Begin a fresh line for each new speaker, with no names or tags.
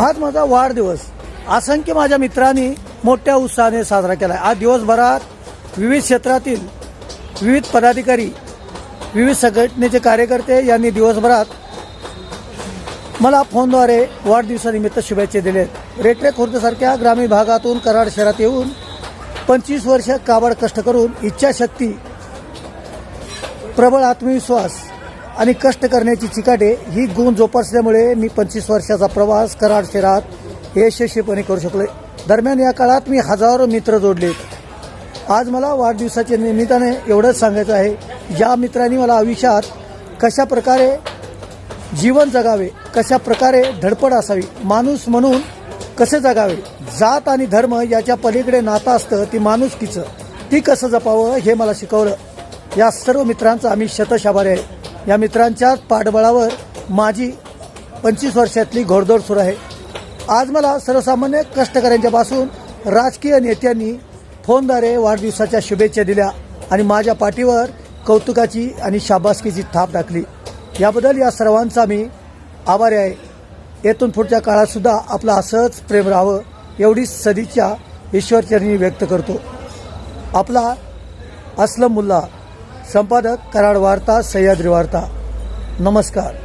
आज माझा वाढदिवस. असंख्य माझ्या मित्रांनी मोठ्या उत्साहाने साजरा केला आज दिवसभरात विविध क्षेत्रातील विविध पदाधिकारी विविध संघटनेचे कार्यकर्ते यांनी दिवसभरात मला फोनद्वारे वाढदिवसानिमित्त शुभेच्छा दिलेत रेटरे खुर्दसारख्या ग्रामीण भागातून कराड शहरात येऊन पंचवीस वर्ष काबड कष्ट करून इच्छाशक्ती प्रबळ आत्मविश्वास आणि कष्ट करण्याची चिकाटे ही गुण जोपासल्यामुळे मी पंचवीस वर्षाचा प्रवास कराड शहरात यशस्वीपणे करू शकलो दरम्यान या काळात मी हजारो मित्र जोडले. आज मला वाढदिवसाच्या निमित्ताने एवढंच सांगायचं आहे ज्या मित्रांनी मला आयुष्यात कशा प्रकारे जीवन जगावे कशा प्रकारे धडपड असावी माणूस म्हणून कसे जगावे जात आणि धर्म याच्या पलीकडे नातं असतं ती माणुसकीचं ती कसं जपावं हे मला शिकवलं. या सर्व मित्रांचा आम्ही शतश आभारी आहे. या मित्रांच्या पाठबळावर माझी पंचवीस वर्षातली घोडदौड सुरू आहे. आज मला सर्वसामान्य कष्टकऱ्यांच्यापासून राजकीय नेत्यांनी फोनद्वारे वाढदिवसाच्या शुभेच्छा दिल्या आणि माझ्या पाठीवर कौतुकाची आणि शाबासकीची थाप टाकली. याबद्दल या सर्वांचा मी आभारी आहे. येथून पुढच्या काळातसुद्धा आपलं असंच प्रेम राहावं एवढी सदिच्छा ईश्वरचरणी व्यक्त करतो. आपला असलम मुल्ला संपादक कराड वार्ता सह्याद्री वार्ता. नमस्कार.